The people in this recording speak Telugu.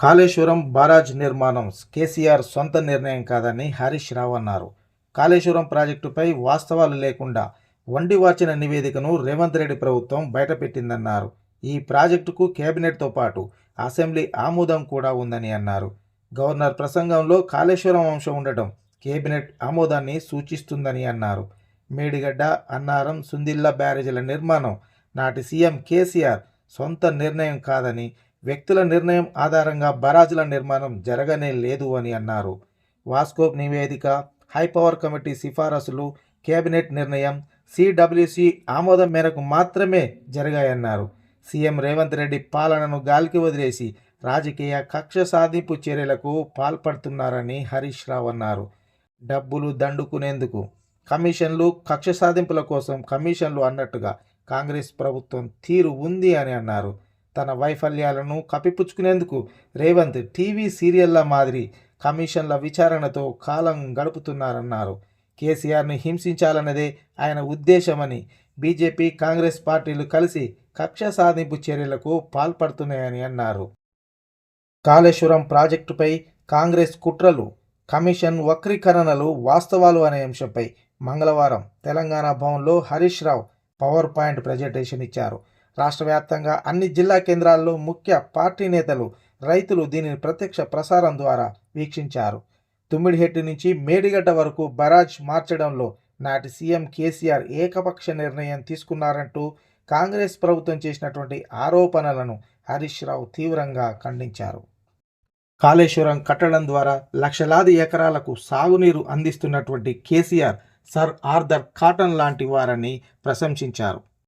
కాళేశ్వరం బారాజ్ నిర్మాణం కేసీఆర్ సొంత నిర్ణయం కాదని హరీష్ రావు అన్నారు. కాళేశ్వరం ప్రాజెక్టుపై వాస్తవాలు లేకుండా వండి వార్చిన నివేదికను రేవంత్ రెడ్డి ప్రభుత్వం బయటపెట్టిందన్నారు. ఈ ప్రాజెక్టుకు కేబినెట్తో పాటు అసెంబ్లీ ఆమోదం కూడా ఉందని అన్నారు. గవర్నర్ ప్రసంగంలో కాళేశ్వరం అంశం ఉండటం కేబినెట్ ఆమోదాన్ని సూచిస్తుందని అన్నారు. మేడిగడ్డ అన్నారం సుందిల్లా బ్యారేజీల నిర్మాణం నాటి సీఎం కేసీఆర్ సొంత నిర్ణయం కాదని వ్యక్తుల నిర్ణయం ఆధారంగా బరాజుల నిర్మాణం జరగనే లేదు అని అన్నారు. వాస్కోప్ నివేదిక హైపవర్ కమిటీ సిఫారసులు కేబినెట్ నిర్ణయం సిడబ్ల్యూసి ఆమోదం మేరకు మాత్రమే జరిగాయన్నారు. సీఎం రేవంత్ రెడ్డి పాలనను గాలికి వదిలేసి రాజకీయ కక్ష సాధింపు చర్యలకు పాల్పడుతున్నారని హరీష్ రావు అన్నారు. డబ్బులు దండుకునేందుకు కమిషన్లు కక్ష సాధింపుల కోసం కమిషన్లు అన్నట్టుగా కాంగ్రెస్ ప్రభుత్వం తీరు ఉంది అని అన్నారు. తన వైఫల్యాలను కప్పిపుచ్చుకునేందుకు రేవంత్ టీవీ సీరియళ్ళ మాదిరి కమిషన్ల విచారణతో కాలం గడుపుతున్నారన్నారు. కేసీఆర్ని హింసించాలన్నదే ఆయన ఉద్దేశమని బీజేపీ కాంగ్రెస్ పార్టీలు కలిసి కక్ష సాధింపు చర్యలకు పాల్పడుతున్నాయని అన్నారు. కాళేశ్వరం ప్రాజెక్టుపై కాంగ్రెస్ కుట్రలు కమిషన్ వక్రీకరణలు వాస్తవాలు అనే అంశంపై మంగళవారం తెలంగాణ భవన్లో Harish Rao power point presentation ఇచ్చారు. రాష్ట్ర వ్యాప్తంగా అన్ని జిల్లా కేంద్రాల్లో ముఖ్య పార్టీ నేతలు రైతులు దీనిని ప్రత్యక్ష ప్రసారం ద్వారా వీక్షించారు. తుమ్మిడిహెట్టి నుంచి మేడిగడ్డ వరకు బరాజ్ మార్చడంలో నాటి సీఎం కేసీఆర్ ఏకపక్ష నిర్ణయం తీసుకున్నారంటూ కాంగ్రెస్ ప్రభుత్వం చేసినటువంటి ఆరోపణలను హరీష్ రావు తీవ్రంగా ఖండించారు. కాళేశ్వరం కట్టడం ద్వారా లక్షలాది ఎకరాలకు సాగునీరు అందిస్తున్నటువంటి కేసీఆర్ సర్ ఆర్థర్ కాటన్ లాంటి వారని ప్రశంసించారు.